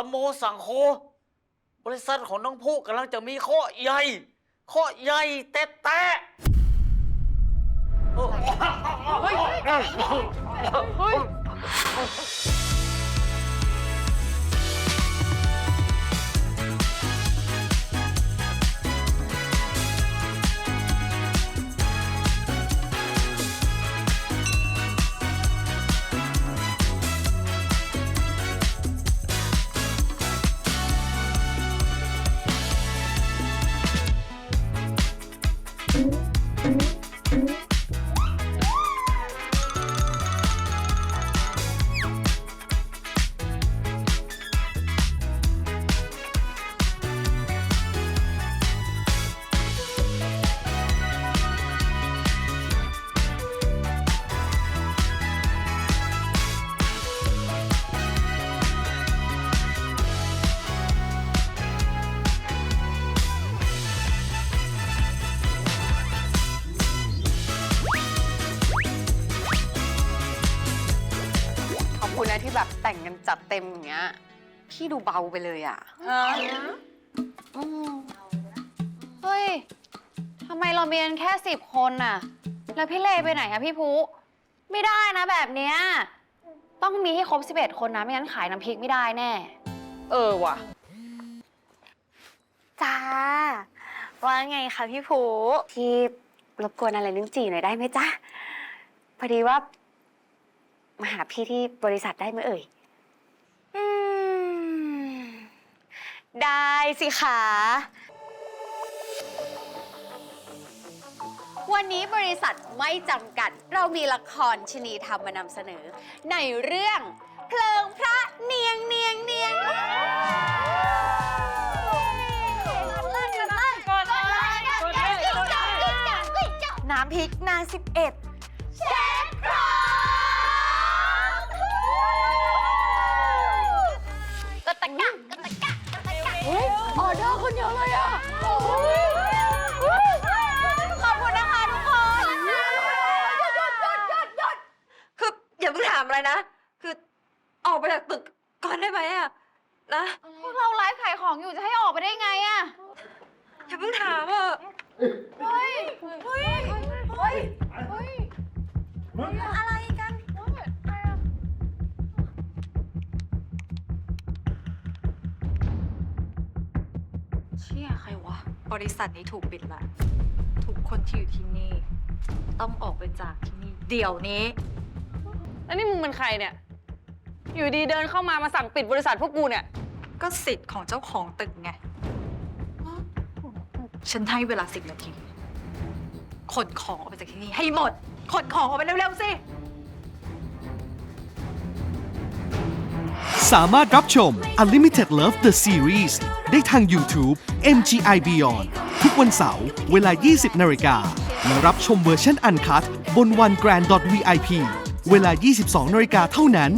ธรรมโมสังโฆบริษัทของน้องผู้กำลังจะมีข้อใหญ่ ข้อใหญ่แต่แต่โอ้เฮ้ย คุณนะที่แบบแต่งกันจัดเต็มอย่างเงี้ย พี่ดูเบาไปเลยอะอืมเฮ้ยทำไมเราเมียนแค่สิบคนน่ะ แล้วพี่เลไปไหนอะพี่ภูไม่ได้นะแบบเนี้ย ต้องมีให้ครบ11คนนะ ไม่งั้นขายน้ำพริกไม่ได้แน่ เออว่ะ จ้า ว่าไงคะพี่ภูพี่รบกวนอะไรนึงจีหน่อยได้ไหมจ๊ะ พอดีว่า มาหาพี่ที่บริษัทได้ไหมเอ่ยอได้สิคะ วันนี้บริษัทไม่จำกัด เรามีละครชนีธรรมมานำเสนอ ในเรื่องเพลิงพระเนียงเนียงเนียงน้ำพริกนาง11 เดอร์คนเยอะเลยอะขอบคุณนะคะทุกคนหยุดหยุดหยุดหยุดหยุดคืออย่าเพิ่งถามอะไรนะ คือออกไปจากตึกก่อนได้ไหมอะนะพวกเราไลฟ์ขายของอยู่จะให้ออกไปได้ไงอะอย่าเพิ่งถามอะเฮ้ยเฮ้ยเฮ้ยเฮ้ยอะ ชี่ยใครวะ บริษัทนี้ถูกปิดละทุกคนที่อยู่ที่นี่ ต้องออกไปจากที่นี่ เดี๋ยวนี้ แล้วนี่มึงเป็นใครเนี่ย อยู่ดีเดินเข้ามามาสั่งปิดบริษัทพวกกูเนี่ย ก็สิทธิ์ของเจ้าของตึกไง ฉันให้เวลาสิบนาที ขนของออกไปจากที่นี่ให้หมด ขนของออกไปเร็วๆสิ สามารถรับชม Unlimited Love the Series ได้ทาง YouTube MGI Beyond ทุกวันเสาร์เวลา 20 นาฬิกา และรับชมเวอร์ชันอันคัดบน one grand VIP เวลา 22 นาฬิกาเท่านั้น